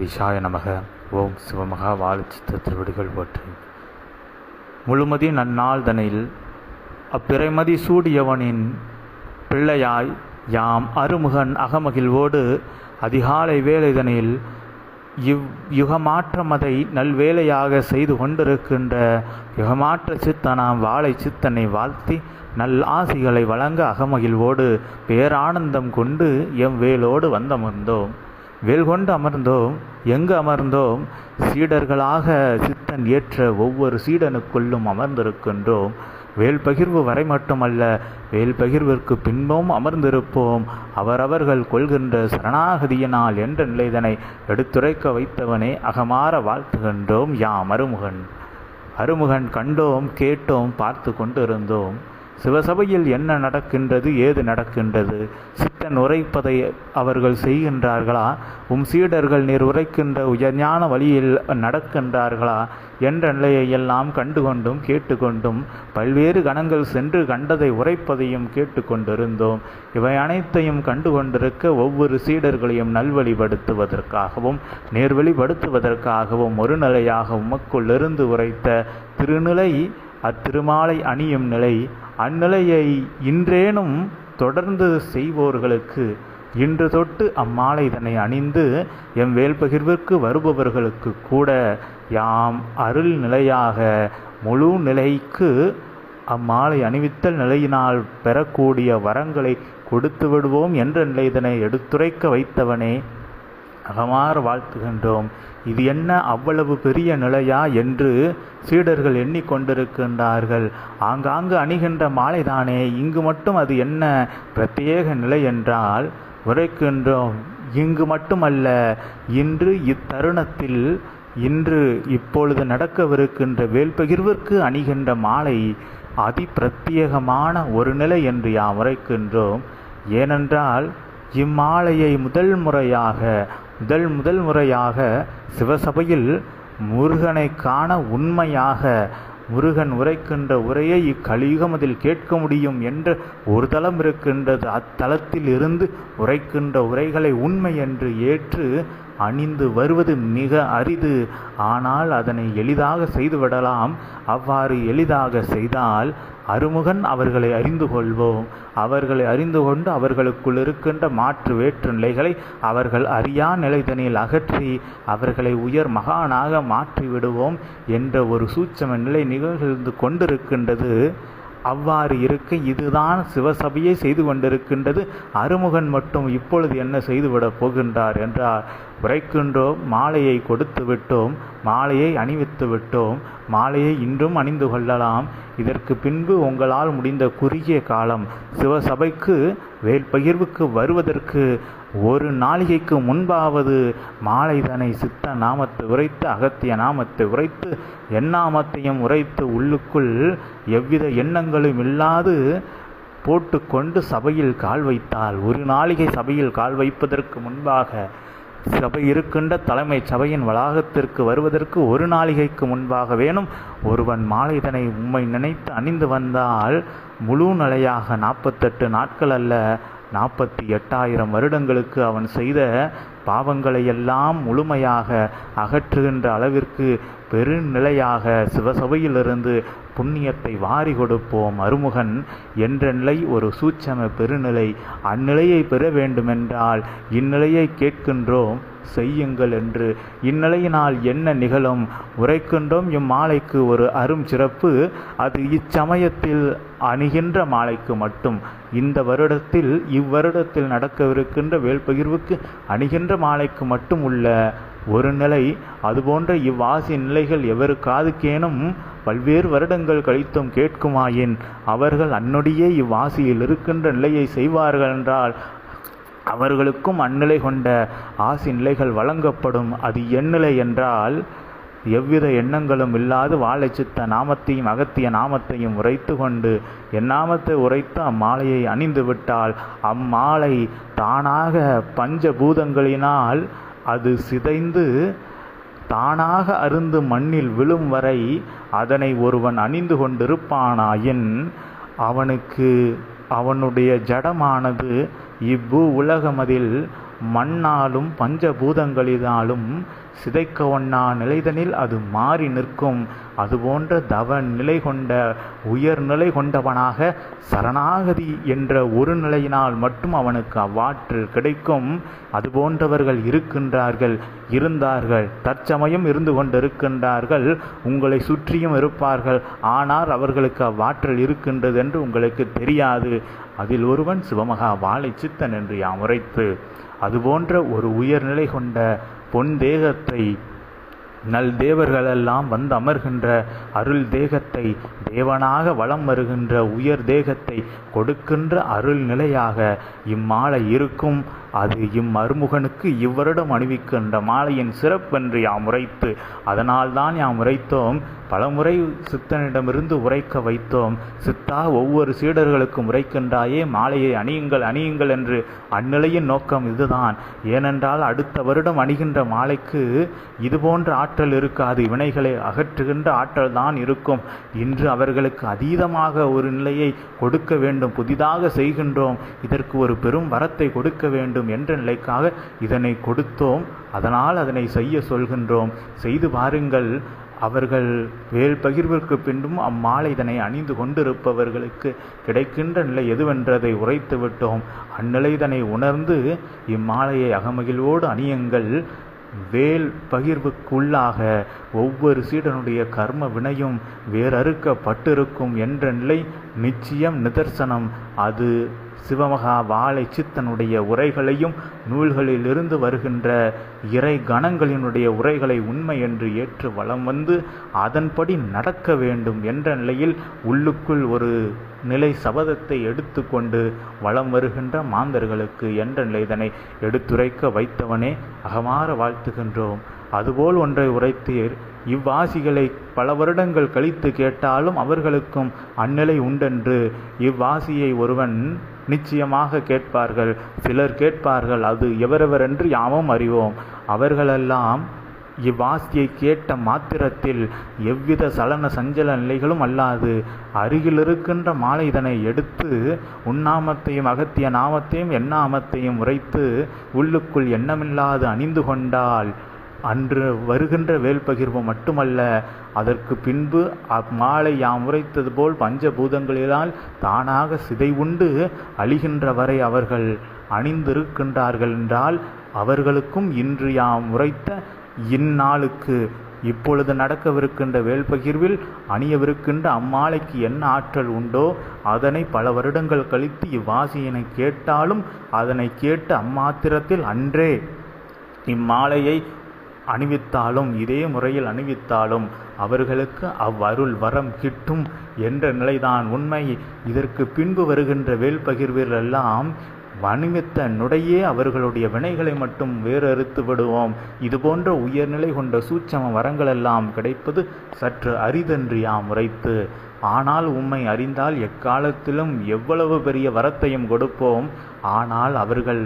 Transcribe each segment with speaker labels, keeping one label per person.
Speaker 1: விஷாய நமக ஓம் சிவமகா வாழச்சித்த திருவடிகள் போற்றி. முழுமதி நன்னாள் தனில் அப்பிறைமதி சூடியவனின் பிள்ளையாய் யாம் அருமுகன் அகமகிழ்வோடு அதிகாலை வேலைதனில் இவ் யுகமாற்றமதை நல்வேலையாக செய்து கொண்டிருக்கின்ற யுகமாற்ற சித்தனாம் வாழை சித்தனை வாழ்த்தி நல் ஆசிகளை வழங்க அகமகிழ்வோடு பேரானந்தம் கொண்டு எம் வேலோடு வந்தமர்ந்தோம். வேல் கொண்டு அமர்ந்தோம். எங்கு அமர்ந்தோம்? சீடர்களாக சித்தன் ஏற்ற ஒவ்வொரு சீடனுக்குள்ளும் அமர்ந்திருக்கின்றோம். வேல் பகிர்வு வரை மட்டுமல்ல வேல் பகிர்விற்கு பின்பும் அமர்ந்திருப்போம். அவரவர்கள் கொள்கின்ற சரணாகதியினால் என்ற நிலைதனை எடுத்துரைக்க வைத்தவனே அகமாற வாழ்த்துகின்றோம் யாம் அருமுகன். அருமுகன் கண்டோம் கேட்டோம் பார்த்து கொண்டிருந்தோம். சிவசபையில் என்ன நடக்கின்றது ஏது நடக்கின்றது? சித்தன் உரைப்பதை அவர்கள் செய்கின்றார்களா? உம் சீடர்கள் நீர் உரைக்கின்ற உயர்ஞான வழியில் நடக்கின்றார்களா? என்ற நிலையை எல்லாம் கண்டுகொண்டும் கேட்டுக்கொண்டும் பல்வேறு கணங்கள் சென்று கண்டதை உரைப்பதையும் கேட்டுக்கொண்டிருந்தோம். இவை அனைத்தையும் கண்டுகொண்டிருக்க ஒவ்வொரு சீடர்களையும் நல்வழிப்படுத்துவதற்காகவும் நேர்வழிப்படுத்துவதற்காகவும் ஒரு நிலையாக உமக்குள்ளிருந்து உரைத்த திருநிலை அத்திருமாலை அணியும் நிலை அந்நிலையை இன்றேனும் தொடர்ந்து செய்வோர்களுக்கு. இன்று தொட்டு அம்மாலை இதனை அணிந்து எம் வேல்பகிர்விற்கு வருபவர்களுக்கு கூட யாம் அருள் நிலையாக முழு நிலைக்கு அம்மாலை அணிவித்தல் நிலையினால் பெறக்கூடிய வரங்களை கொடுத்து விடுவோம் என்ற நிலை இதனை எடுத்துரைக்க வைத்தவனே. அகமாறு வாழ்த்துகின்றோம். இது என்ன அவ்வளவு பெரிய நிலையா என்று சீடர்கள் எண்ணிக்கொண்டிருக்கின்றார்கள். ஆங்காங்கு அணிகின்ற மாலைதானே இங்கு மட்டும் அது என்ன பிரத்யேக நிலை என்றால் உரைக்கின்றோம் இங்கு மட்டுமல்ல இன்று இத்தருணத்தில் இன்று இப்பொழுது நடக்கவிருக்கின்ற வேல்பகிர்விற்கு அணிகின்ற மாலை அதி பிரத்யேகமான ஒரு நிலை என்று யாம் உரைக்கின்றோம். ஏனென்றால் இம்மாலையை முதல் முறையாக முதல் முதல் முறையாக சிவசபையில் முருகனை காண உண்மையாக முருகன் உரைக்கின்ற உரையை இக்கலியுகம் அதில் கேட்க முடியும் என்ற ஒரு தளம் இருக்கின்றது. அத்தலத்தில் இருந்து உரைக்கின்ற உரைகளை உண்மை என்று ஏற்று அணிந்து வருவது மிக அரிது. ஆனால் அதனை எளிதாக செய்துவிடலாம். அவ்வாறு எளிதாக செய்தால் அருமுகன் அவர்களை அறிந்து கொள்வோம். அவர்களை அறிந்து கொண்டு அவர்களுக்குள் இருக்கின்ற மாற்று வேற்று நிலைகளை அவர்கள் அறியா நிலைதனில் அகற்றி அவர்களை உயர் மகானாக மாற்றி விடுவோம் என்ற ஒரு சூட்சம நிலை நிகழ்ந்து கொண்டிருக்கின்றது. அவ்வாறு இருக்க இதுதான் சிவசபையை செய்து கொண்டிருக்கின்றது. அருமுகன் மட்டும் இப்பொழுது என்ன செய்துவிடப் போகின்றார் என்றார். உரைக்கின்றோம் மாலையை கொடுத்து விட்டோம் மாலையை அணிவித்து விட்டோம் மாலையை இன்றும் அணிந்து கொள்ளலாம். இதற்கு பின்பு உங்களால் முடிந்த குறுகிய காலம் சிவசபைக்கு வேல்பகிர்வுக்கு வருவதற்கு ஒரு நாளிகைக்கு முன்பாவது மாலைதனை சித்த நாமத்தை உரைத்து அகத்திய நாமத்தை உரைத்து எண்ணாமத்தையும் உரைத்து உள்ளுக்குள் எவ்வித எண்ணங்களும் இல்லாது போட்டுக்கொண்டு சபையில் கால் வைத்தால் ஒரு நாளிகை சபையில் கால் வைப்பதற்கு முன்பாக சபை இருக்கின்ற தலைமை சபையின் வளாகத்திற்கு வருவதற்கு ஒரு நாளிகைக்கு முன்பாக வேணும். ஒருவன் மாலைதனை உம்மை நினைத்து அணிந்து வந்தால் முழு நிலையாக நாற்பத்தெட்டு நாட்கள் அல்ல நாற்பத்தி எட்டாயிரம் வருடங்களுக்கு அவன் செய்த பாவங்களை எல்லாம் முழுமையாக அகற்றுகின்ற அளவிற்கு பெருநிலையாக சிவசபையிலிருந்து புண்ணியத்தை வாரி கொடுப்போம். அருமுகன் என்ற நிலை ஒரு சூட்சம பெருநிலை அந்நிலையை பெற வேண்டுமென்றால் இந்நிலையை கேட்கின்றோம் செய்யுங்கள் என்று. இந்நிலையினால் என்ன நிகழும்? உரைக்கின்றோம் இம்மாலைக்கு ஒரு அரும் சிறப்பு. அது இச்சமயத்தில் அணுகின்ற மாலைக்கு மட்டும். இந்த வருடத்தில் இவ்வருடத்தில் நடக்கவிருக்கின்ற வேல்பகிர்வுக்கு அணுகின்ற மாலைக்கு மட்டும் உள்ள ஒரு நிலை அதுபோன்ற இவ்வாசி நிலைகள் எவரு காதுக்கேனும் பல்வேறு வருடங்கள் கழித்தும் கேட்குமாயின்? அவர்கள் அன்னுடையே இவ்வாசியில் இருக்கின்ற நிலையை செய்வார்கள் என்றால் அவர்களுக்கும் அந்நிலை கொண்ட ஆசி நிலைகள் வழங்கப்படும். அது எண்ணிலை என்றால் எவ்வித எண்ணங்களும் இல்லாது வாழைச்சித்த நாமத்தையும் அகத்திய நாமத்தையும் உரைத்து கொண்டு எந்நாமத்தை உரைத்து அம்மாலையை அணிந்து விட்டால் அம்மாலை தானாக பஞ்சபூதங்களினால் அது சிதைந்து தானாக அருந்து மண்ணில் விழும் வரை அதனை ஒருவன் அணிந்து கொண்டிருப்பானாயின் அவனுக்கு அவனுடைய ஜடமானது இப்பூ உலகமதில் மண்ணாலும் பஞ்சபூதங்களினாலும் சிதைக்க ஒண்ணா நிலைதனில் அது மாறி நிற்கும். அதுபோன்ற தவ நிலை கொண்ட உயர்நிலை கொண்டவனாக சரணாகதி என்ற ஒரு நிலையினால் மட்டும் அவனுக்கு அவ்வாற்றல் கிடைக்கும். அதுபோன்றவர்கள் இருக்கின்றார்கள் இருந்தார்கள் தற்சமயம் இருந்து கொண்டிருக்கின்றார்கள் உங்களை சுற்றியும் இருப்பார்கள். ஆனால் அவர்களுக்கு அவ்வாற்றல் இருக்கின்றது என்று உங்களுக்கு தெரியாது. அதில் ஒருவன் சிவமகா வாழை சித்தன் என்று யாம் உரைத்து அதுபோன்ற ஒரு உயர்நிலை கொண்ட பொன் தேகத்தை நல் தேவர்களெல்லாம் வந்து அமர்கின்ற அருள் தேகத்தை தேவனாக வளம் வருகின்ற உயர் தேகத்தை கொடுக்கின்ற அருள் நிலையாக இம்மாலை இருக்கும். அது இம்மருமுகனுக்கு இவ்வருடம் அணிவிக்கின்ற மாலையின் சிறப்பென்று யாம் உரைத்து அதனால்தான் யாம் உரைத்தோம். பலமுறை சித்தனிடமிருந்து உரைக்க வைத்தோம். சித்தா ஒவ்வொரு சீடர்களுக்கும் உரைக்கின்றாயே மாலையை அணியுங்கள் அணியுங்கள் என்று அந்நிலையின் நோக்கம் இதுதான். ஏனென்றால் அடுத்த வருடம் அணிகின்ற மாலைக்கு இதுபோன்ற ஆற்றல் இருக்காது. வினைகளை அகற்றுகின்ற ஆற்றல் தான் இருக்கும். இன்று அவர்களுக்கு அதீதமாக ஒரு நிலையை கொடுக்க வேண்டும். புதிதாக செய்கின்றோம். இதற்கு ஒரு பெரும் வரத்தை கொடுக்க வேண்டும். என்ற நிலைக்காக இதனை கொடுத்தோம். அதனால் அதனை செய்ய சொல்கின்றோம். செய்து பாருங்கள். அவர்கள் வேல் பகிர்விற்கு பின்பும் அம்மாலை இதனை அணிந்து கொண்டிருப்பவர்களுக்கு கிடைக்கின்ற நிலை எதுவென்றதை உரைத்து விட்டோம். அந்நிலை இதனை உணர்ந்து இம்மாலையை அகமகிழ்வோடு அணியுங்கள். வேல் பகிர்வுக்குள்ளாக ஒவ்வொரு சீடனுடைய கர்ம வினையும் வேறறுக்கப்பட்டிருக்கும் என்ற நிலை நிச்சயம் நிதர்சனம். அது சிவமகா வாழை சித்தனுடைய உரைகளையும் நூல்களிலிருந்து வருகின்ற இறை கணங்களினுடைய உரைகளை உண்மை என்று ஏற்று வலம் வந்து அதன்படி நடக்க வேண்டும் என்ற நிலையில் உள்ளுக்குள் ஒரு நிலை சபதத்தை எடுத்துக்கொண்டு வலம் வருகின்ற மாந்தர்களுக்கு என்ற நிலை இதனை எடுத்துரைக்க வைத்தவனே அகமாற வாழ்த்துகின்றோம். அதுபோல் ஒன்றை உரைத்தீர். இவ்வாசிகளை பல வருடங்கள் கழித்து கேட்டாலும் அவர்களுக்கும் அந்நிலை உண்டென்று. இவ்வாசியை ஒருவன் நிச்சயமாக கேட்பார்கள். சிலர் கேட்பார்கள் அது எவரெவரென்று யாமும் அறிவோம். அவர்களெல்லாம் இவ்வாசியை கேட்ட மாத்திரத்தில் எவ்வித சலன சஞ்சல நிலைகளும் அல்லாது அருகில் இருக்கின்ற மாலை இதனை எடுத்து உன்னாமத்தையும் அகத்திய நாமத்தையும் எண்ணாமத்தையும் உரைத்து உள்ளுக்குள் எண்ணமில்லாது அணிந்து கொண்டால் அன்று வருகின்ற வேல் பகிர்வு மட்டுமல்ல அதற்கு பின்பு அம்மாலை யாம் உரைத்தது போல் பஞ்சபூதங்களினால் தானாக சிதைவுண்டு அழிகின்ற வரை அவர்கள் அணிந்திருக்கின்றார்கள் என்றால் அவர்களுக்கும் இன்று யாம் உரைத்த இந்நாளுக்கு இப்பொழுது நடக்கவிருக்கின்ற வேல்பகிர்வில் அணியவிருக்கின்ற அம்மாலைக்கு என்ன ஆற்றல் உண்டோ அதனை பல வருடங்கள் கழித்து இவ்வாசியினை கேட்டாலும் அதனை கேட்டு அம்மாத்திரத்தில் அன்றே இம்மாலையை அணிவித்தாலும் இதே முறையில் அணிவித்தாலும் அவர்களுக்கு அவ்வருள் வரம் கிட்டும் என்ற நிலைதான். உண்மை இதற்கு பின்பு வருகின்ற வேல் பகிர்வீரெல்லாம் நுடையே அவர்களுடைய வினைகளை மட்டும் வேறறுத்து விடுவோம். இதுபோன்ற உயர்நிலை கொண்ட சூட்சம வரங்களெல்லாம் கிடைப்பது சற்று அரிதன்றியாம் உரைத்து. ஆனால் உம்மை அறிந்தால் எக்காலத்திலும் எவ்வளவு பெரிய வரத்தையும் கொடுப்போம். ஆனால் அவர்கள்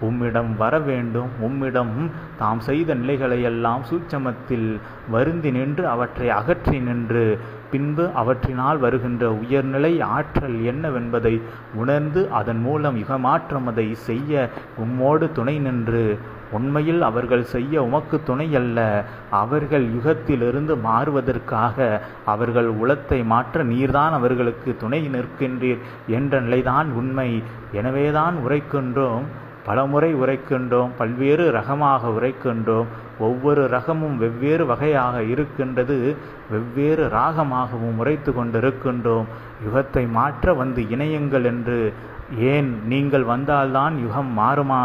Speaker 1: உம்மிடம் வர வேண்டும். உம்மிடம் தாம் செய்த நிலைகளையெல்லாம் சூட்சமத்தில் வருந்தி நின்று அவற்றை அகற்றி நின்று பின்பு அவற்றினால் வருகின்ற உயர்நிலை ஆற்றல் என்னவென்பதை உணர்ந்து அதன் மூலம் யுகமாற்றம் அதை செய்ய உம்மோடு துணை நின்று. உண்மையில் அவர்கள் செய்ய உமக்கு துணை அல்ல அவர்கள் யுகத்திலிருந்து மாறுவதற்காக அவர்கள் உளத்தை மாற்ற நீர்தான் அவர்களுக்கு துணை நிற்கின்றீர் என்ற நிலைதான் உண்மை. எனவேதான் உரைக்கின்றோம். பலமுறை உரைக்கின்றோம் பல்வேறு ரகமாக உரைக்கின்றோம். ஒவ்வொரு ரகமும் வெவ்வேறு வகையாக இருக்கின்றது வெவ்வேறு ராகமாகவும் உரைத்து கொண்டிருக்கின்றோம். யுகத்தை மாற்ற வந்து இணையுங்கள் என்று ஏன் நீங்கள் வந்தால்தான் யுகம் மாறுமா?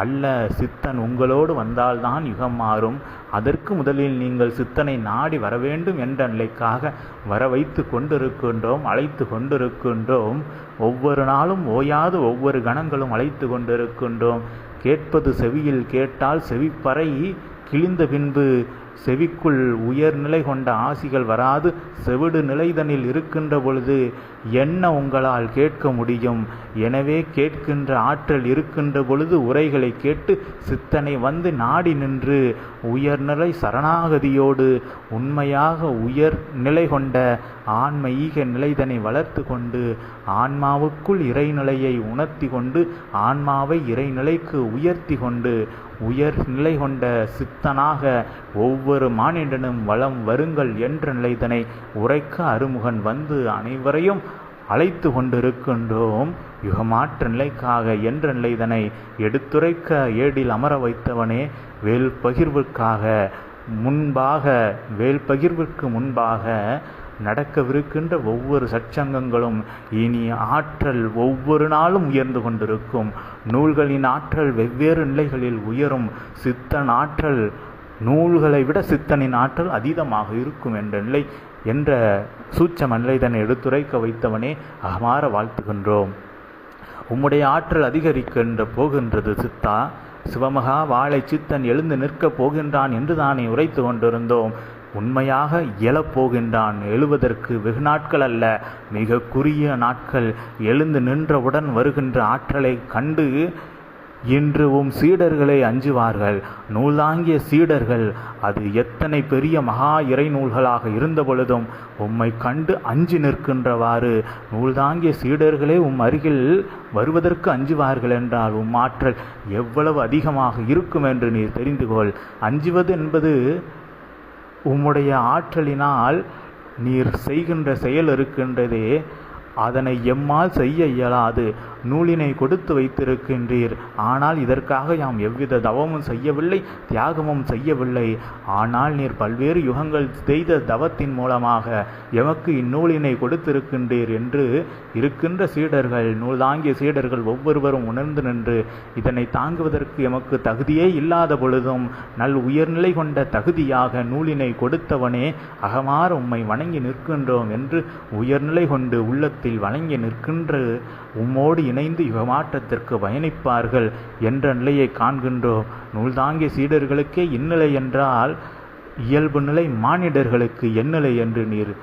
Speaker 1: அல்ல சித்தன் உங்களோடு வந்தால்தான் யுகம் மாறும். அதற்கு முதலில் நீங்கள் சித்தனை நாடி வர வேண்டும் என்ற நிலைக்காக வர வைத்து கொண்டிருக்கின்றோம் அழைத்து கொண்டிருக்கின்றோம். ஒவ்வொரு நாளும் ஓயாது ஒவ்வொரு கணங்களும் அழைத்து கொண்டிருக்கின்றோம். கேட்பது செவியில் கேட்டால் செவிப்பறை கிழிந்த பின்பு செவிக்குள் உயர்நிலை கொண்ட ஆசிகள் வராது செவிடு நிலைதனில் இருக்கின்ற பொழுது என்ன உங்களால் கேட்க முடியும்? எனவே கேட்கின்ற ஆற்றல் இருக்கின்ற பொழுது உரைகளை கேட்டு சித்தனை வந்து நாடி நின்று உயர்நிலை சரணாகதியோடு உண்மையாக உயர் நிலை கொண்ட ஆன்ம ஈக நிலைதனை வளர்த்து கொண்டு ஆன்மாவுக்குள் இறைநிலையை உணர்த்தி கொண்டு ஆன்மாவை இறைநிலைக்கு உயர்த்தி கொண்டு உயர் நிலை கொண்ட சித்தனாக ஒவ்வொரு மானிடனும் வளம் வருங்கள் என்ற நிலைதனை உரைக்க அருமுகன் வந்து அனைவரையும் அழைத்து கொண்டிருக்கின்றோம். யுகமாற்ற நிலைக்காக என்ற நிலைதனை எடுத்துரைக்க ஏடில் அமர வைத்தவனே வேல் பகிர்வுக்காக முன்பாக வேல் பகிர்வுக்கு முன்பாக நடக்கவிருக்கின்ற ஒவ்வொரு சச்சங்கங்களும் இனி ஆற்றல் ஒவ்வொரு நாளும் உயர்ந்து கொண்டிருக்கும். நூல்களின் ஆற்றல் வெவ்வேறு நிலைகளில் உயரும். சித்தன் ஆற்றல் நூல்களை விட சித்தனின் ஆற்றல் அதீதமாக இருக்கும் என்ற நிலை என்ற சூட்சம நிலைதனை எடுத்துரைக்க வைத்தவனே அகமாற வாழ்த்துகின்றோம். உம்முடைய ஆற்றல் அதிகரிக்கின்ற போகின்றது சித்தா. சிவமகா வாழை சித்தன் எழுந்து நிற்கப் போகின்றான் என்று தானே உரைத்து கொண்டிருந்தோம். உண்மையாக இயலப்போகின்றான். எழுவதற்கு வெகு நாட்கள் அல்ல. மிக குறுகிய நாட்கள். எழுந்து நின்றவுடன் வருகின்ற ஆற்றலை கண்டு இன்று உம் சீடர்களை அஞ்சுவார்கள். நூலாங்கிய சீடர்கள் அது எத்தனை பெரிய மகா இறை நூல்களாக இருந்த பொழுதும் உம்மை கண்டு அஞ்சு நிற்கின்றவாறு. நூல்தாங்கிய சீடர்களே உம் அருகில் வருவதற்கு அஞ்சுவார்கள் என்றால் உம் ஆற்றல் எவ்வளவு அதிகமாக இருக்கும் என்று நீர் தெரிந்து கொள் அஞ்சுவது என்பது உம்முடைய ஆற்றலினால் நீர் செய்கின்ற செயல் இருக்கின்றதே அதனை எம்மால் செய்ய இயலாது. நூலினை கொடுத்து வைத்திருக்கின்றீர். ஆனால் இதற்காக யாம் எவ்வித தவமும் செய்யவில்லை தியாகமும் செய்யவில்லை. ஆனால் நீர் பல்வேறு யுகங்கள் செய்த தவத்தின் மூலமாக எமக்கு இந்நூலினை கொடுத்திருக்கின்றீர் என்று இருக்கின்ற சீடர்கள் நூல் தாங்கிய சீடர்கள் ஒவ்வொருவரும் உணர்ந்து நின்று இதனை தாங்குவதற்கு எமக்கு தகுதியே இல்லாத பொழுதும் நல் உயர்நிலை கொண்ட தகுதியாக நூலினை கொடுத்தவனே அகமாற உம்மை வணங்கி நிற்கின்றோம் என்று உயர்நிலை கொண்டு உள்ளத்தில் வணங்கி நிற்கின்ற உம்மோடு இணைந்து யுகமாற்றத்திற்கு பயணிப்பார்கள் என்ற நிலையை காண்கின்றோம் நூல்தாங்கிய சீடர்களுக்கே இந்நிலை என்றால் இயல்பு நிலை மானிடர்களுக்கு எந்நிலை என்று நீர்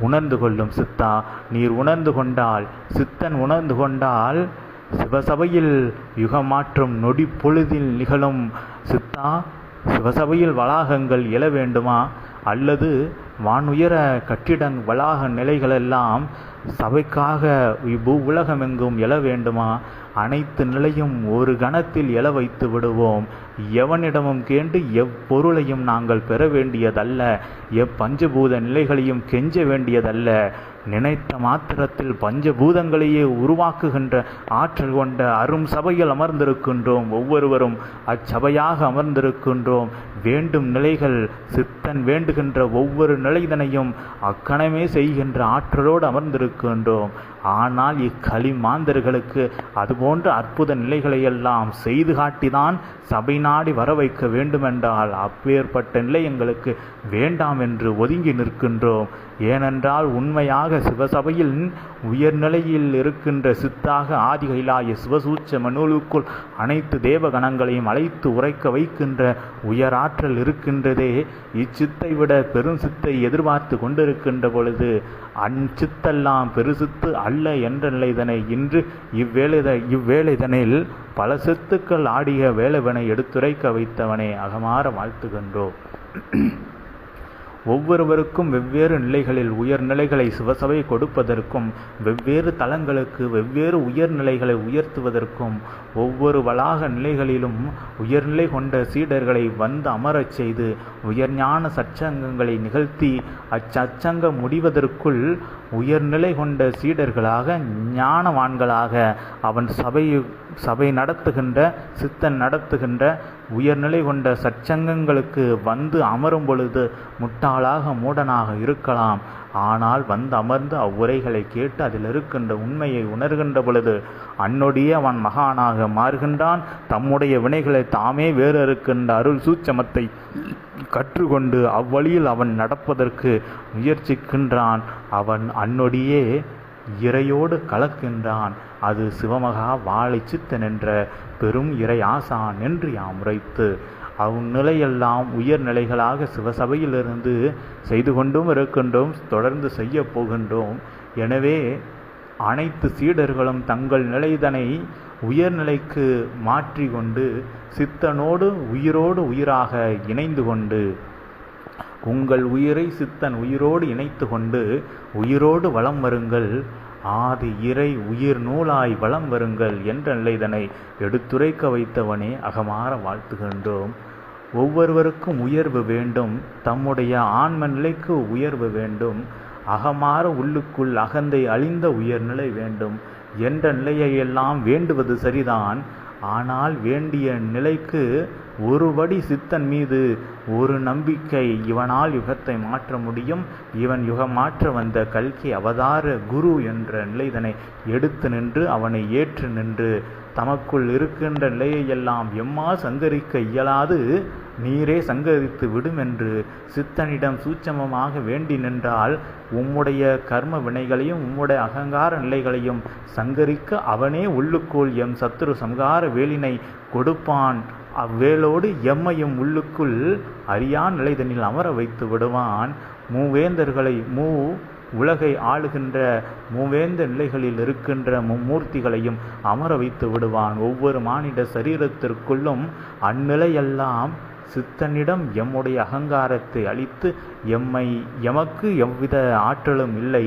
Speaker 1: உணர்ந்து கொள்ளும் சித்தா. நீர் உணர்ந்து கொண்டால் சித்தன் உணர்ந்து கொண்டால் சிவசபையில் யுகமாற்றம் நொடி பொழுதில் நிகழும். சித்தா சிவசபையில் வளாகங்கள் எழ வேண்டுமா? அல்லது வானுயர கட்டிடங் வளாக நிலைகளெல்லாம் சபைக்காக இப்பூ உலகமெங்கும் எழ வேண்டுமா? அனைத்து நிலையும் ஒரு கணத்தில் எழ வைத்து விடுவோம். எவனிடமும் கேண்டு எப்பொருளையும் நாங்கள் பெற வேண்டியதல்ல. எப்பஞ்சபூத நிலைகளையும் கெஞ்ச வேண்டியதல்ல. நினைத்த மாத்திரத்தில் பஞ்சபூதங்களையே உருவாக்குகின்ற ஆற்றல் கொண்ட அரும் சபையில் அமர்ந்திருக்கின்றோம். ஒவ்வொருவரும் அச்சபையாக அமர்ந்திருக்கின்றோம். வேண்டும் நிலைகள் சித்தன் வேண்டுகின்ற ஒவ்வொரு நிலைதனையும் அக்கணமே செய்கின்ற ஆற்றலோடு அமர்ந்திருக்கின்றோம். ஆனால் இக்களிமாந்தர்களுக்கு அதுபோன்ற அற்புத நிலைகளையெல்லாம் செய்து காட்டிதான் சபை நாடி வர வைக்க வேண்டுமென்றால் அப்பேற்பட்ட நிலை எங்களுக்கு வேண்டாம் என்று ஒதுங்கி நிற்கின்றோம். ஏனென்றால் உண்மையாக சிவசபையில் உயர்நிலையில் இருக்கின்ற சித்தாக ஆதிகைலாய சிவசூச்ச மனோலுக்குள் அனைத்து தேவகணங்களையும் அழைத்து உரைக்க வைக்கின்ற உயராற்றல் இருக்கின்றதே. இச்சித்தை விட பெரும் சித்தை எதிர்பார்த்து கொண்டிருக்கின்ற பொழுது அஞ்சித்தெல்லாம் பெருசித்து அல்ல என்ற நிலைதனை இன்று இவ்வேளைத இவ்வேளைதனில் பல சித்துக்கள் ஆடிய வேலைவனை எடுத்துரைக்க வைத்தவனே அகமாற வாழ்த்துகின்றோம். ஒவ்வொருவருக்கும் வெவ்வேறு நிலைகளில் உயர்நிலைகளை சிவசபை கொடுப்பதற்கும் வெவ்வேறு தலங்களுக்கு வெவ்வேறு உயர்நிலைகளை உயர்த்துவதற்கும் ஒவ்வொரு வளாக நிலைகளிலும் உயர்நிலை கொண்ட சீடர்களை வந்து அமரச் செய்து உயர்ஞான சச்சங்கங்களை நிகழ்த்தி அச்சச்சங்கம் முடிவதற்குள் உயர்நிலை கொண்ட சீடர்களாக ஞானவான்களாக அவன் சபையை சபை நடத்துகின்ற சித்தன் நடத்துகின்ற உயர்நிலை கொண்ட சச்சங்கங்களுக்கு வந்து அமரும் பொழுது முட்டாளாக மூடனாக இருக்கலாம். ஆனால் வந்து அமர்ந்து அவ்வுரைகளை கேட்டு அதில் இருக்கின்ற உண்மையை உணர்கின்ற பொழுது அன்னொடியே அவன் மகானாக மாறுகின்றான். தம்முடைய வினைகளை தாமே வேறு இருக்கின்ற அருள் சூச்சமத்தை கற்றுக்கொண்டு அவ்வழியில் அவன் நடப்பதற்கு முயற்சிக்கின்றான். அவன் அன்னொடியே இறையோடு கலக்கின்றான். அது சிவமகா வாழை சித்தன் என்ற பெரும் இறை ஆசான் என்று யாம் உரைத்து அந்நிலையெல்லாம் உயர்நிலைகளாக சிவசபையிலிருந்து செய்து கொண்டும் இருக்கின்றோம் தொடர்ந்து செய்ய போகின்றோம். எனவே அனைத்து சீடர்களும் தங்கள் நிலைதனை உயர்நிலைக்கு மாற்றி கொண்டு சித்தனோடு உயிரோடு உயிராக இணைந்து கொண்டு உங்கள் உயிரை சித்தன் உயிரோடு இணைத்து கொண்டு உயிரோடு வலம் வருங்கள். ஆதி இறை உயிர் நூலாய் வளம் வருங்கள் என்ற நிலைதனை எடுத்துரைக்க வைத்தவனே அகமாற வாழ்த்துகின்றோம். ஒவ்வொருவருக்கும் உயர்வு வேண்டும். தம்முடைய ஆன்ம நிலைக்கு உயர்வு வேண்டும். அகமாற உள்ளுக்குள் அகந்தை அழிந்த உயர்நிலை வேண்டும். என்ற நிலையையெல்லாம் வேண்டுவது சரிதான். ஆனால் வேண்டிய நிலைக்கு ஒருபடி சித்தன் மீது ஒரு நம்பிக்கை இவனால் யுகத்தை மாற்ற முடியும். இவன் யுகம் மாற்ற வந்த கல்கி அவதார குரு என்ற நிலைதனை எடுத்து நின்று அவனை ஏற்று நின்று தமக்குள் இருக்கின்ற நிலையையெல்லாம் எம்மா சங்கரிக்க இயலாது? நீரே சங்கரித்து விடும் என்று சித்தனிடம் சூட்சமமாக வேண்டி நின்றால் உம்முடைய கர்ம வினைகளையும் உம்முடைய அகங்கார நிலைகளையும் சங்கரிக்க அவனே உள்ளுக்குள் எம் சத்துரு சங்கார வேலினை கொடுப்பான். அவ்வேளோடு எம்மையும் உள்ளுக்குள் அறியான் நிலைதனில் அமர வைத்து விடுவான். மூவேந்தர்களை மூ உலகை ஆளுகின்ற மூவேந்த நிலைகளில் இருக்கின்ற மும்மூர்த்திகளையும் அமர வைத்து விடுவான். ஒவ்வொரு மானிட சரீரத்திற்குள்ளும் அந்நிலையெல்லாம் சித்தனிடம் எம்முடைய அகங்காரத்தை அழித்து எம்மை எமக்கு எவ்வித ஆற்றலும் இல்லை.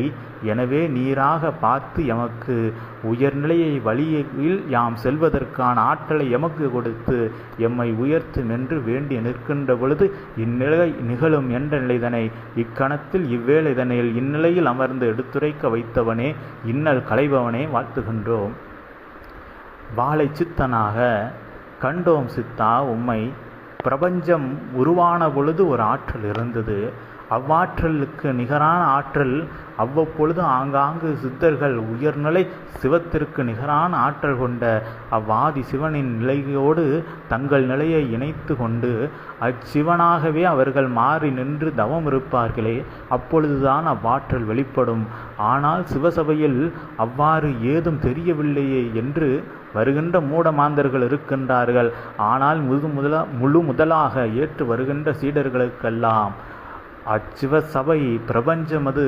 Speaker 1: எனவே நீராக பார்த்து எமக்கு உயர்நிலையை வழியில் யாம் செல்வதற்கான ஆற்றலை எமக்கு கொடுத்து எம்மை உயர்த்தும் என்று வேண்டி நிற்கின்ற பொழுது இந்நிலை நிகழும் என்ற நிலைதனை இக்கணத்தில் இவ்வேளைதனில் இந்நிலையில் அமர்ந்து எடுத்துரைக்க வைத்தவனே இன்னல் களைபவனே வாழ்த்துகின்றோம். வாழை சித்தனாக கண்டோம் சித்தா உம்மை பிரபஞ்சம் உருவான பொழுது ஒரு ஆற்றல் இருந்தது. அவ்வாற்றலுக்கு நிகரான ஆற்றல் அவ்வப்பொழுது ஆங்காங்கு சித்தர்கள் உயர்நிலை சிவத்திற்கு நிகரான ஆற்றல் கொண்ட அவ்வாதி சிவனின் நிலையோடு தங்கள் நிலையை இணைத்து கொண்டு அச்சிவனாகவே அவர்கள் மாறி நின்று தவம் இருப்பார்களே அப்பொழுதுதான் அவ்வாற்றல் வெளிப்படும். ஆனால் சிவசபையில் அவ்வாறு ஏதும் தெரியவில்லையே என்று வருகின்ற மூடமாந்தர்கள் இருக்கின்றார்கள். ஆனால் முழு முதலா முழு முதலாக ஏற்று வருகின்ற சீடர்களுக்கெல்லாம் அச்சிவ சபை பிரபஞ்சமது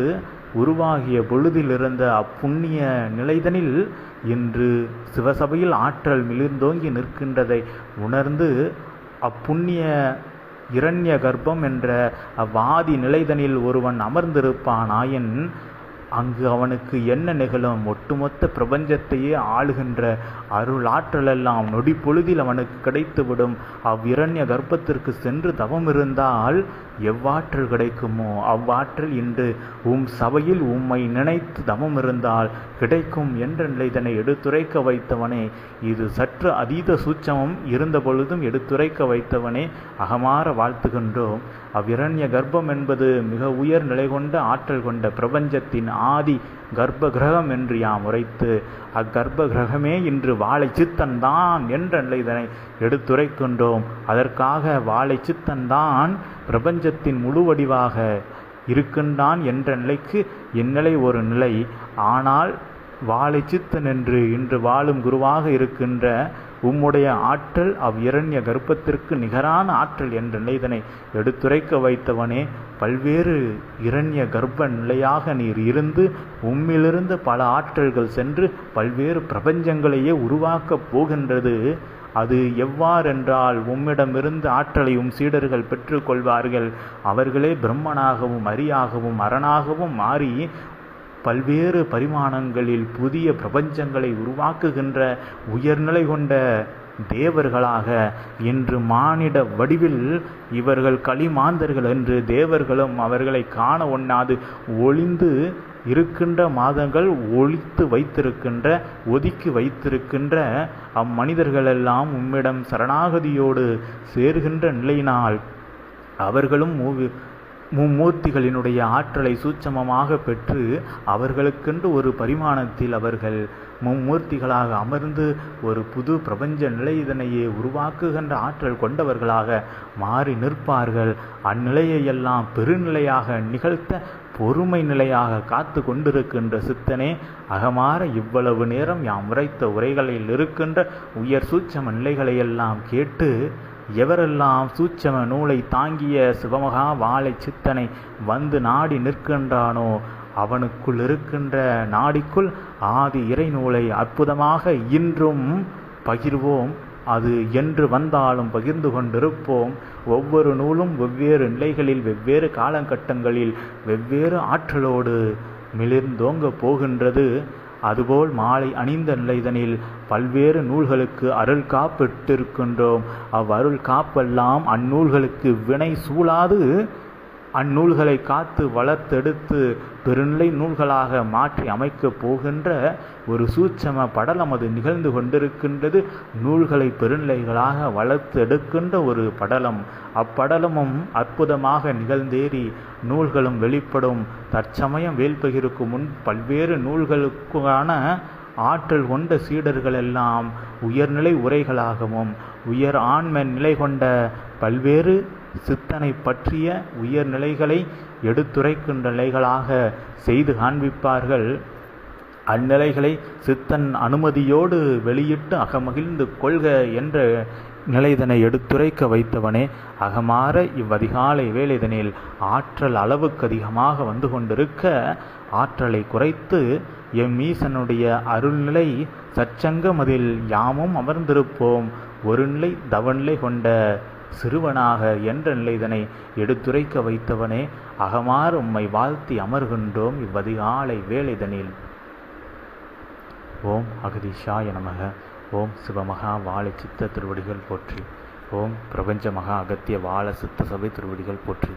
Speaker 1: உருவாகிய பொழுதிலிருந்த அப்புண்ணிய நிலைதனில் இன்று சிவசபையில் ஆற்றல் மிளிர்ந்தோங்கி நிற்கின்றதை உணர்ந்து அப்புண்ணிய இரண்ய கர்ப்பம் என்ற அவ்வாதி நிலைதனில் ஒருவன் அமர்ந்திருப்பானாயின் அங்கு அவனுக்கு என்ன நிகழும்? ஒட்டுமொத்த பிரபஞ்சத்தையே ஆளுகின்ற அருளாற்றலெல்லாம் நொடி பொழுதில் அவனுக்கு கிடைத்துவிடும். அவ்விரண்ய கர்ப்பத்திற்கு சென்று தவம் இருந்தால் எவ்வாற்றல் கிடைக்குமோ? அவ்வாற்றல் இன்று உம் சபையில் உம்மை நினைத்து தவம் இருந்தால் கிடைக்கும் என்ற நிலைதனை எடுத்துரைக்க வைத்தவனே. இது சற்று அதீத சூட்சமம் இருந்த பொழுதும் எடுத்துரைக்க வைத்தவனே. அகமாற வாழ்த்துகின்றோம். அவ்விரண்ய கர்ப்பம் என்பது மிக உயர் நிலை கொண்ட ஆற்றல் கொண்ட பிரபஞ்சத்தின் ஆதி கர்ப்ப கிரகம் என்று யாம் உரைத்து அக்கர்ப்ப கிரகமே இன்று வாழை சித்தன்தான் என்ற நிலைதனை எடுத்துரைக்கின்றோம். அதற்காக வாழை சித்தன்தான் பிரபஞ்சத்தின் முழு வடிவாக இருக்கின்றான் என்ற நிலைக்கு இந்நிலை ஒரு நிலை. ஆனால் வாழை சித்தன் என்று இன்று வாழும் குருவாக இருக்கின்ற உம்முடைய ஆற்றல் அவ்விரண்ய கர்ப்பத்திற்கு நிகரான ஆற்றல் என்ற நிலைதனை எடுத்துரைக்க வைத்தவனே பல்வேறு இரண்ய கர்ப்ப நிலையாக நீர் இருந்து உம்மிலிருந்து பல ஆற்றல்கள் சென்று பல்வேறு பிரபஞ்சங்களையே உருவாக்கப் போகின்றது. அது எவ்வாறென்றால் உம்மிடமிருந்து ஆற்றலை உம் சீடர்கள் பெற்றுக்கொள்வார்கள் அவர்களே பிரம்மனாகவும் அரியாகவும் அரணாகவும் மாறி பல்வேறு பரிமாணங்களில் புதிய பிரபஞ்சங்களை உருவாக்குகின்ற உயர்நிலை கொண்ட தேவர்களாக இன்று மானிட வடிவில் இவர்கள் களிமாந்தர்கள் என்று தேவர்களும் அவர்களை காண ஒண்ணாது. ஒளிந்து இருக்கின்ற மாதங்கள் ஒழித்து வைத்திருக்கின்ற ஒதுக்கி வைத்திருக்கின்ற அம்மனிதர்களெல்லாம் உம்மிடம் சரணாகதியோடு சேர்கின்ற நிலையினால் அவர்களும் மும்மூர்த்திகளினுடைய ஆற்றலை சூட்சமமாக பெற்று அவர்களுக்கென்று ஒரு பரிமாணத்தில் அவர்கள் மும்மூர்த்திகளாக அமர்ந்து ஒரு புது பிரபஞ்ச நிலை இதனையே உருவாக்குகின்ற ஆற்றல் கொண்டவர்களாக மாறி நிற்பார்கள். அந்நிலையையெல்லாம் பெருநிலையாக நிகழ்த்த பொறுமை நிலையாக காத்து கொண்டிருக்கின்ற சித்தனே அகமாற இவ்வளவு நேரம் யாம் உரைத்த உரைகளில் இருக்கின்ற உயர் சூட்சம நிலைகளையெல்லாம் கேட்டு எவரெல்லாம் சூட்சம நூலை தாங்கிய சிவமகா வாழை சித்தனை வந்து நாடி நிற்கின்றானோ அவனுக்குள் இருக்கின்ற நாடிக்குள் ஆதி இறைநூலை அற்புதமாக இன்றும் பகிர்வோம். அது என்று வந்தாலும் பகிர்ந்து கொண்டிருப்போம். ஒவ்வொரு நூலும் வெவ்வேறு நிலைகளில் வெவ்வேறு காலகட்டங்களில் வெவ்வேறு ஆற்றலோடு மிளிர்ந்தோங்க போகின்றது. அதுபோல் மாலை அணிந்த நிலைதனில் பல்வேறு நூல்களுக்கு அருள் காப்பிட்டிருக்கின்றோம். அவ்வருள் காப்பெல்லாம் அந்நூல்களுக்கு வினை சூழாது. அந்நூல்களை காத்து வளர்த்தெடுத்து பெருநிலை நூல்களாக மாற்றி அமைக்கப் போகின்ற ஒரு சூட்சம படலம் அது நிகழ்ந்து கொண்டிருக்கின்றது. நூல்களை பெருநிலைகளாக வளர்த்து எடுக்கின்ற ஒரு படலம். அப்படலமும் அற்புதமாக நிகழ்ந்தேறி நூல்களும் வெளிப்படும். தற்சமயம் வேல்பகிருக்கு முன் பல்வேறு நூல்களுக்கான ஆற்றல் கொண்ட சீடர்கள் எல்லாம் உயர்நிலை உரைகளாகவும் உயர் ஆண்ம நிலை கொண்ட பல்வேறு சித்தனை பற்றிய உயர்நிலைகளை எடுத்துரைக்கின்ற நிலைகளாக செய்து காண்பிப்பார்கள். அந்நிலைகளை சித்தன் அனுமதியோடு வெளியிட்டு அகமகிழ்ந்து கொள்க என்ற நிலைதனை எடுத்துரைக்க வைத்தவனே அகமாற இவ்வதிகாலை வேலைதனில் ஆற்றல் அளவுக்கு அதிகமாக வந்து கொண்டிருக்க ஆற்றலை குறைத்து எம் ஈசனுடைய அருள்நிலை சச்சங்கம் அதில் யாமும் அமர்ந்திருப்போம். ஒரு நிலை தவநிலை கொண்ட சிறுவனாக என்ற நிலைதனை எடுத்துரைக்க வைத்தவனே அகமாறு உம்மை வாழ்த்தி அமர்கின்றோம் இவ்வதிகாலை வேலைதனில் ஓம் அகதிஷாய நமக. ஓம் சிவமகா வாழை சித்த திருவடிகள் போற்றி. ஓம் பிரபஞ்ச மகா அகத்திய வாழ சித்த சபை திருவடிகள் போற்றி.